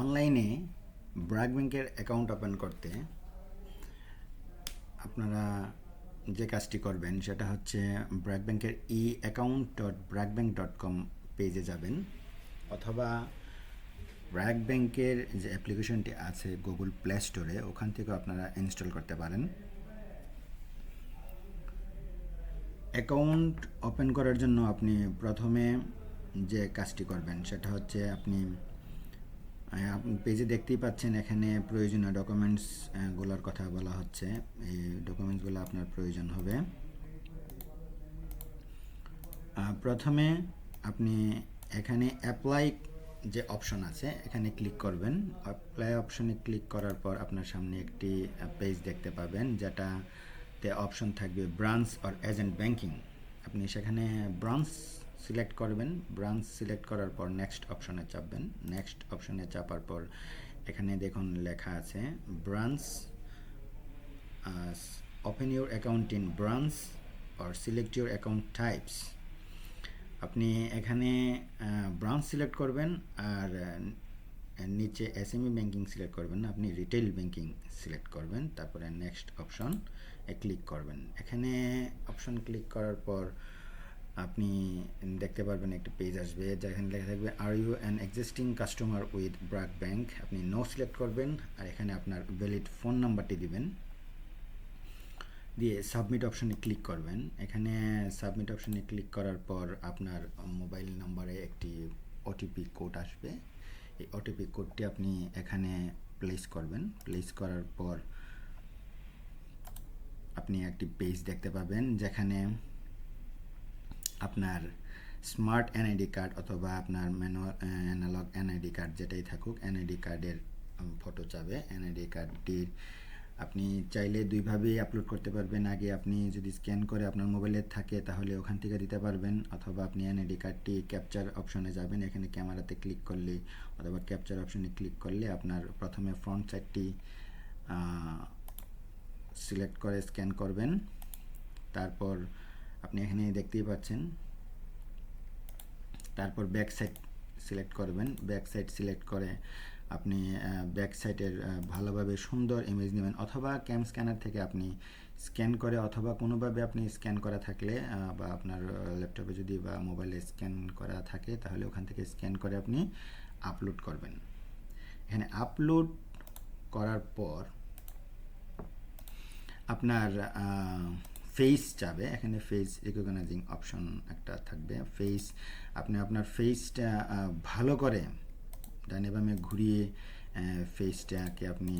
অনলাইনে ব্র্যাক ব্যাংকের account open করতে আপনারা যে কাজটি করবেন সেটা হচ্ছে ব্র্যাক ব্যাংকের e account dot BRAC bank dot com পেজে যাবেন অথবা ব্র্যাক ব্যাংকের যে অ্যাপ্লিকেশনটি আছে গুগল প্লে স্টোরে, ওখান থেকে আপনারা ইনস্টল করতে পারেন। অ্যাকাউন্ট ওপেন করার জন্য আপনি প্রথমে যে কাজটি করবেন সেটা হচ্ছে আপনি পেজে দেখতেই পাচ্ছেন এখানে প্রয়োজনীয় ডকুমেন্টসগুলোর কথা বলা হচ্ছে। এই ডকুমেন্টসগুলো আপনার প্রয়োজন হবে। প্রথমে আপনি এখানে অ্যাপ্লাই যে অপশন আছে, এখানে ক্লিক করবেন। অ্যাপ্লাই অপশনে ক্লিক করার পর আপনার সামনে একটি পেজ দেখতে পাবেন, যেটাতে অপশন থাকবে ব্রাঞ্চ অর এজেন্ট ব্যাংকিং আপনি সেখানে ব্রাঞ্চ সিলেক্ট করবেন, ব্রাঞ্চ সিলেক্ট করার পর নেক্সট অপশনে চাপবেন। নেক্সট অপশনে চাপার পর এখানে দেখুন লেখা আছে, branch open your account in branch or select your account types আপনি এখানে ব্রাঞ্চ সিলেক্ট করবেন আর নিচে এসএমই ব্যাংকিং সিলেক্ট করবেন আপনি রিটেল ব্যাংকিং সিলেক্ট করবেন। তারপরে নেক্সট অপশন ক্লিক করবেন। এখানে অপশন ক্লিক করার পর আপনি দেখতে পারবেন একটা পেজ আসবে, যেখানে লেখা থাকবে are you an existing customer with BRAC bank আপনি নো সিলেক্ট করবেন আর এখানে আপনার ভ্যালিড ফোন নাম্বারটি দিবেন। দিয়ে সাবমিট অপশনে ক্লিক করবেন। এখানে সাবমিট অপশনে ক্লিক করার পর আপনার মোবাইল নাম্বারে একটি ওটিপি কোড আসবে। এই ওটিপি কোডটি আপনি এখানে প্লেস করবেন। প্লেস করার পর আপনি একটি পেজ দেখতে পাবেন, যেখানে আপনার স্মার্ট এনআইডি কার্ড অথবা আপনার ম্যানুয়াল অ্যানালগ এনআইডি কার্ড যেটাই থাকুক এনআইডি কার্ডের ফটো চাবে। এনআইডি কার্ডটির আপনি চাইলে দুইভাবেই আপলোড করতে পারবেন। আগে আপনি যদি স্ক্যান করে আপনার মোবাইলে থাকে তাহলে ওখান থেকে দিতে পারবেন। অথবা আপনি এনআইডি কার্ডটি ক্যাপচার অপশনে যাবেন। এখানে ক্যামেরাতে ক্লিক করলে অথবা ক্যাপচার অপশনে ক্লিক করলে আপনার প্রথমে ফ্রন্ট সাইডটি সিলেক্ট করে স্ক্যান করবেন। তারপর আপনি এখানে দেখতেই পাচ্ছেন। তারপর ব্যাক সাইড সিলেক্ট করবেন। ব্যাক সাইড সিলেক্ট করে আপনি ব্যাক সাইডের ভালোভাবে সুন্দর ইমেজ নেবেন অথবা ক্যাম স্ক্যানার থেকে আপনি স্ক্যান করে অথবা কোনোভাবে আপনি স্ক্যান করা থাকলে বা আপনার ল্যাপটপে যদি বা মোবাইলে স্ক্যান করা থাকে, তাহলে ওখান থেকে স্ক্যান করে আপনি আপলোড করবেন। এখানে আপলোড করার পর আপনার ফেস যাবে, এখানে ফেস রিকগনাইজিং অপশন একটা থাকবে। ফেস আপনি আপনার ফেসটা ভালো করে ডানে বামে ঘুরিয়ে ফেসটাকে আপনি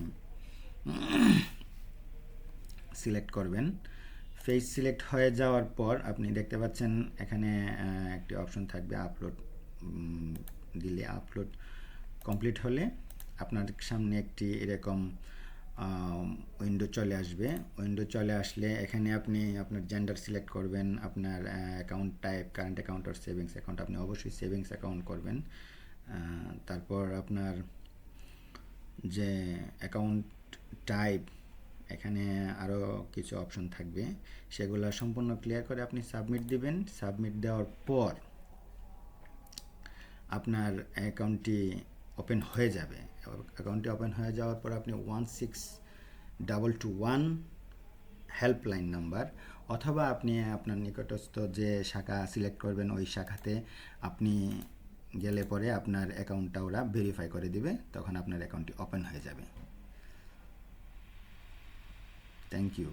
সিলেক্ট করবেন। ফেস সিলেক্ট হয়ে যাওয়ার পর আপনি দেখতে পাচ্ছেন এখানে একটি অপশন থাকবে আপলোড দিলে আপলোড কমপ্লিট হলে আপনার সামনে একটি এরকম উইন্ডো চলে আসবে। উইন্ডো চলে আসলে এখানে আপনি আপনার জেন্ডার সিলেক্ট করবেন, আপনার অ্যাকাউন্ট টাইপ কারেন্ট অ্যাকাউন্ট আর সেভিংস অ্যাকাউন্ট আপনি অবশ্যই সেভিংস অ্যাকাউন্ট করবেন। তারপর আপনার যে অ্যাকাউন্ট টাইপ এখানে আরও কিছু অপশন থাকবে। সেগুলো সম্পূর্ণ ক্লিয়ার করে আপনি সাবমিট দিবেন। সাবমিট দেওয়ার পর আপনার অ্যাকাউন্টটি ওপেন হয়ে যাবে। অ্যাকাউন্টটি ওপেন হয়ে যাওয়ার পর আপনি one six double two one helpline number অথবা আপনি আপনার নিকটস্থ যে শাখা সিলেক্ট করবেন, ওই শাখাতে আপনি গেলে পরে আপনার অ্যাকাউন্টটা ওরা ভেরিফাই করে দিবে, তখন আপনার অ্যাকাউন্টটি ওপেন হয়ে যাবে। Thank you